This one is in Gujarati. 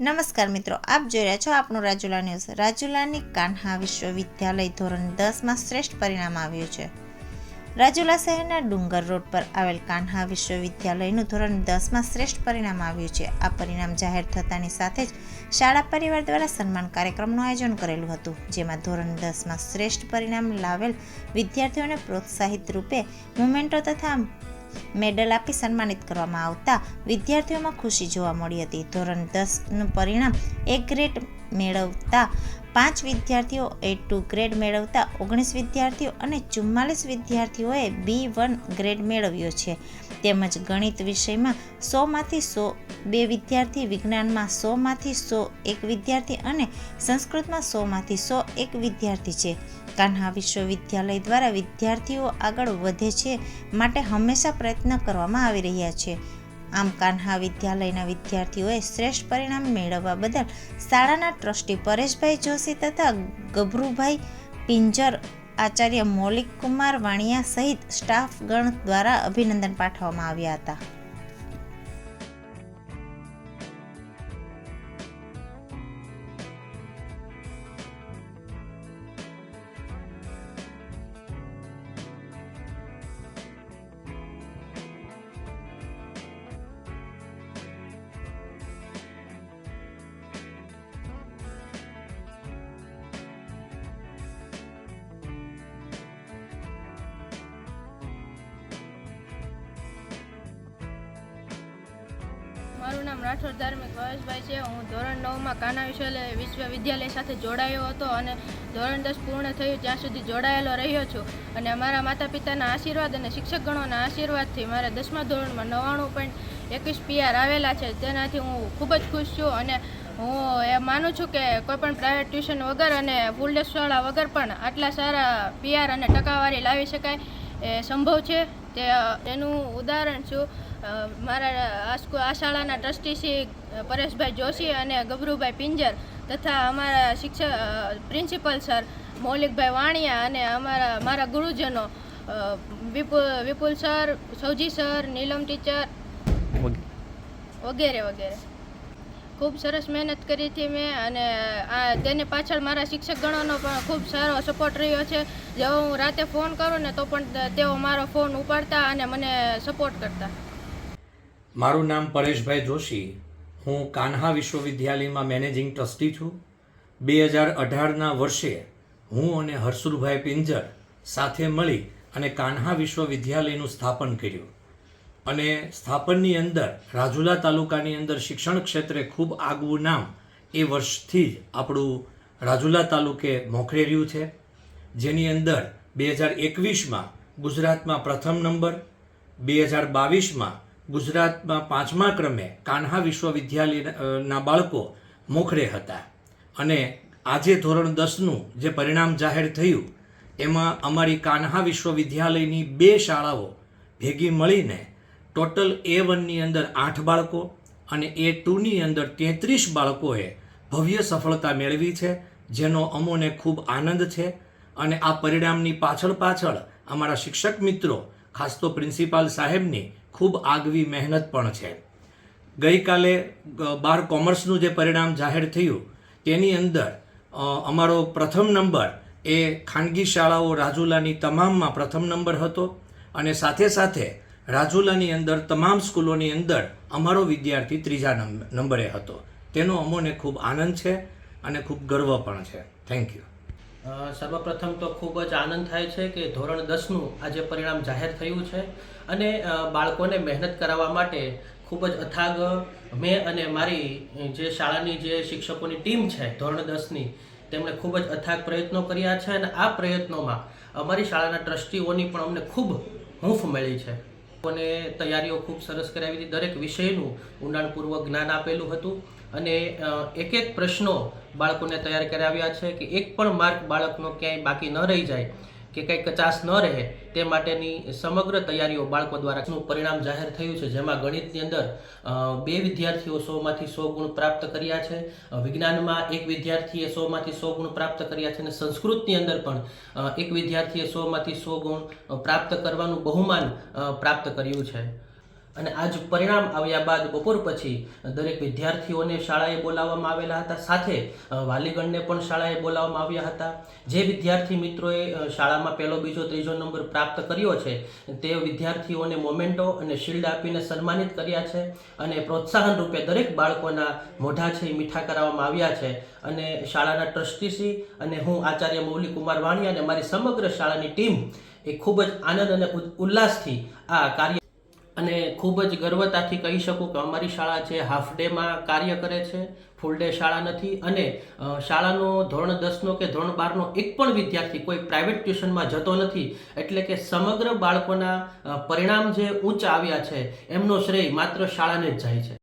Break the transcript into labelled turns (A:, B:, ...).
A: નમસ્કાર મિત્રો, આપ જોઈ રહ્યા છો આપણું રાજુલા ન્યૂઝ. રાજુલાની કાન્હા વિશ્વવિદ્યાલય ધોરણ દસમાં શ્રેષ્ઠ પરિણામ આવ્યું છે. રાજુલા શહેરના ડુંગર રોડ પર આવેલ કાન્હા વિશ્વવિદ્યાલયનું ધોરણ દસમાં શ્રેષ્ઠ પરિણામ આવ્યું છે. આ પરિણામ જાહેર થતાની સાથે જ શાળા પરિવાર દ્વારા સન્માન કાર્યક્રમનું આયોજન કરેલું હતું, જેમાં ધોરણ દસમાં શ્રેષ્ઠ પરિણામ લાવેલ વિદ્યાર્થીઓને પ્રોત્સાહિત રૂપે મુમેન્ટો તથા મેડલ આપી સન્માનિત કરવામાં આવતા વિદ્યાર્થીઓમાં ખુશી જોવા મળી હતી. ધોરણ દસનું પરિણામ એક ગ્રેડ મેળવતા પાંચ વિદ્યાર્થીઓ એ ટુ ગ્રેડ મેળવતા ઓગણીસ વિદ્યાર્થીઓ અને ચુમ્માલીસ વિદ્યાર્થીઓએ બી વન ગ્રેડ મેળવ્યો છે. તેમજ ગણિત વિષયમાં સોમાંથી સો બે વિદ્યાર્થી, વિજ્ઞાનમાં સોમાંથી સો એક વિદ્યાર્થી અને સંસ્કૃતમાં સોમાંથી સો એક વિદ્યાર્થી છે. કાન્હા વિશ્વવિદ્યાલય દ્વારા વિદ્યાર્થીઓ આગળ વધે છે માટે હંમેશા પ્રયત્ન કરવામાં આવી રહ્યા છે. આમ કાન્હા વિદ્યાલયના વિદ્યાર્થીઓએ શ્રેષ્ઠ પરિણામ મેળવવા બદલ શાળાના ટ્રસ્ટી પરેશભાઈ જોશી તથા ગભરુભાઈ પિંજર, આચાર્ય મૌલિક કુમાર વાણિયા સહિત સ્ટાફગણ દ્વારા અભિનંદન પાઠવવામાં આવ્યા હતા.
B: મારું નામ રાઠોડ ધાર્મિક ભાવેશભાઈ છે. હું ધોરણ નવમાં કાના વિશ્વવિદ્યાલય વિશ્વવિદ્યાલય સાથે જોડાયો હતો અને ધોરણ દસ પૂર્ણ થયું ત્યાં સુધી જોડાયેલો રહ્યો છું. અને મારા માતા પિતાના આશીર્વાદ અને શિક્ષકગણોના આશીર્વાદથી મારા દસમા ધોરણમાં નવ્વાણું પોઈન્ટ એકવીસ પીઆર આવેલા છે. તેનાથી હું ખૂબ જ ખુશ છું અને હું એ માનું છું કે કોઈપણ પ્રાઇવેટ ટ્યુશન વગર અને ફૂલ ડે શાળા વગર પણ આટલા સારા પીઆર અને ટકાવારી લાવી શકાય. એ સંભવ છે તે તેનું ઉદાહરણ છું. મારા આ શાળાના ટ્રસ્ટી શ્રી પરેશભાઈ જોશી અને ગભરુભાઈ પિંજર તથા અમારા શિક્ષક પ્રિન્સિપલ સર મૌલિકભાઈ વાણિયા અને અમારા મારા ગુરુજનો વિપુલ વિપુલ સર સૌજી સર નીલમ ટીચર વગેરે વગેરે. ખૂબ સરસ મહેનત કરી હતી મેં અને આ તેને પાછળ મારા શિક્ષક ગણોનો પણ ખૂબ સારો સપોર્ટ રહ્યો છે. જો હું રાતે ફોન કરું ને તો પણ તેઓ મારો ફોન ઉપાડતા અને મને સપોર્ટ કરતા.
C: મારું નામ પરેશભાઈ જોશી. હું કાન્હા વિશ્વવિદ્યાલયમાં મેનેજિંગ ટ્રસ્ટી છું. બે હજાર અઢારના વર્ષે હું અને હર્ષુલભાઈ પિંજર સાથે મળી અને કાન્હા વિશ્વવિદ્યાલયનું સ્થાપન કર્યું. અને સ્થાપનની અંદર, રાજુલા તાલુકાની અંદર શિક્ષણ ક્ષેત્રે ખૂબ આગવું નામ એ વર્ષથી જ આપણું રાજુલા તાલુકે મોખરે રહ્યું છે. જેની અંદર બે હજાર એકવીસમાં ગુજરાતમાં પ્રથમ નંબર, બે હજાર બાવીસમાં ગુજરાતમાં પાંચમા ક્રમે કાન્હા વિશ્વવિદ્યાલયના બાળકો મોખરે હતા. અને આજે ધોરણ દસનું જે પરિણામ જાહેર થયું, એમાં અમારી કાન્હા વિશ્વવિદ્યાલયની બે શાળાઓ ભેગી મળીને ટોટલ એ વનની અંદર આઠ બાળકો અને એ ટુની અંદર તેત્રીસ બાળકોએ ભવ્ય સફળતા મેળવી છે, જેનો અમોને ખૂબ આનંદ છે. અને આ પરિણામની પાછળ પાછળ અમારા શિક્ષક મિત્રો, ખાસ તો પ્રિન્સિપાલ સાહેબની, ખૂબ આગવી મહેનત પણ છે. ગઈકાલે બાર કોમર્સનું જે પરિણામ જાહેર થયું, તેની અંદર અમારો પ્રથમ નંબર એ ખાનગી શાળાઓ રાજુલાની તમામમાં પ્રથમ નંબર હતો. અને સાથે સાથે રાજુલાની અંદર, તમામ સ્કૂલોની અંદર અમારો વિદ્યાર્થી ત્રીજા નંબ- નંબરે હતો. તેનો અમોને ખૂબ આનંદ છે અને ખૂબ ગર્વ પણ છે. થેન્ક યુ
D: સર્વપ્રથમ તો ખૂબ જ આનંદ થાય છે કે ધોરણ દસનું આજે પરિણામ જાહેર થયું છે અને બાળકોને મહેનત કરાવવા માટે ખૂબ જ અથાગ મેં અને મારી જે શાળાની જે શિક્ષકોની ટીમ છે ધોરણ દસની, તેમણે ખૂબ જ અથાગ પ્રયત્નો કર્યા છે અને આ પ્રયત્નોમાં અમારી શાળાના ટ્રસ્ટીઓની પણ અમને ખૂબ હૂંફ મળી છે. લોકોને તૈયારીઓ ખૂબ સરસ કરાવી હતી. દરેક વિષયનું ઊંડાણપૂર્વક જ્ઞાન આપેલું હતું અને એક એક પ્રશ્નો બાળકોને તૈયાર કરાવ્યા છે કે એક પણ માર્ક બાળકનો ક્યાંય બાકી ન રહી જાય. કે કંઈ કચાશ ન રહે તે માટેની સમગ્ર તૈયારીઓ બાળકો દ્વારા પરિણામ જાહેર થયું છે, જેમાં ગણિતની અંદર બે વિદ્યાર્થીઓ સોમાંથી સો ગુણ પ્રાપ્ત કર્યા છે વિજ્ઞાનમાં એક વિદ્યાર્થીએ સોમાંથી સો ગુણ પ્રાપ્ત કર્યા છે અને સંસ્કૃતની અંદર પણ એક વિદ્યાર્થીએ સોમાંથી સો ગુણ પ્રાપ્ત કરવાનું બહુમાન પ્રાપ્ત કર્યું છે. અને આજ પરિણામ આવ્યા બાદ બપોર પછી દરેક વિદ્યાર્થીઓને શાળાએ બોલાવવામાં આવેલા હતા. સાથે વાલીગણને પણ શાળાએ બોલાવવામાં આવ્યા હતા. જે વિદ્યાર્થી મિત્રોએ શાળામાં પહેલો, બીજો, ત્રીજો નંબર પ્રાપ્ત કર્યો છે, તે વિદ્યાર્થીઓને મોમેન્ટો અને શિલ્ડ આપીને સન્માનિત કર્યા છે અને પ્રોત્સાહન રૂપે દરેક બાળકોના મોઢા છે મીઠા કરાવવામાં આવ્યા છે. અને શાળાના ટ્રસ્ટીશ્રી અને હું આચાર્ય મૌલિક કુમાર વાણિયા અને મારી સમગ્ર શાળાની ટીમ એ ખૂબ જ આનંદ અને ઉલ્લાસથી આ કાર્ય અને ખૂબ જ ગર્વતાથી કહી શકું કે અમારી શાળા છે હાફ ડેમાં કાર્ય કરે છે ફૂલ ડે શાળા નથી. અને શાળાનો ધોરણ દસનો કે ધોરણ બારનો એક પણ વિદ્યાર્થી કોઈ પ્રાઇવેટ ટ્યુશનમાં જતો નથી. એટલે કે સમગ્ર બાળકોના પરિણામ જે ઊંચા આવ્યા છે, એમનો શ્રેય માત્ર શાળાને જ જાય છે.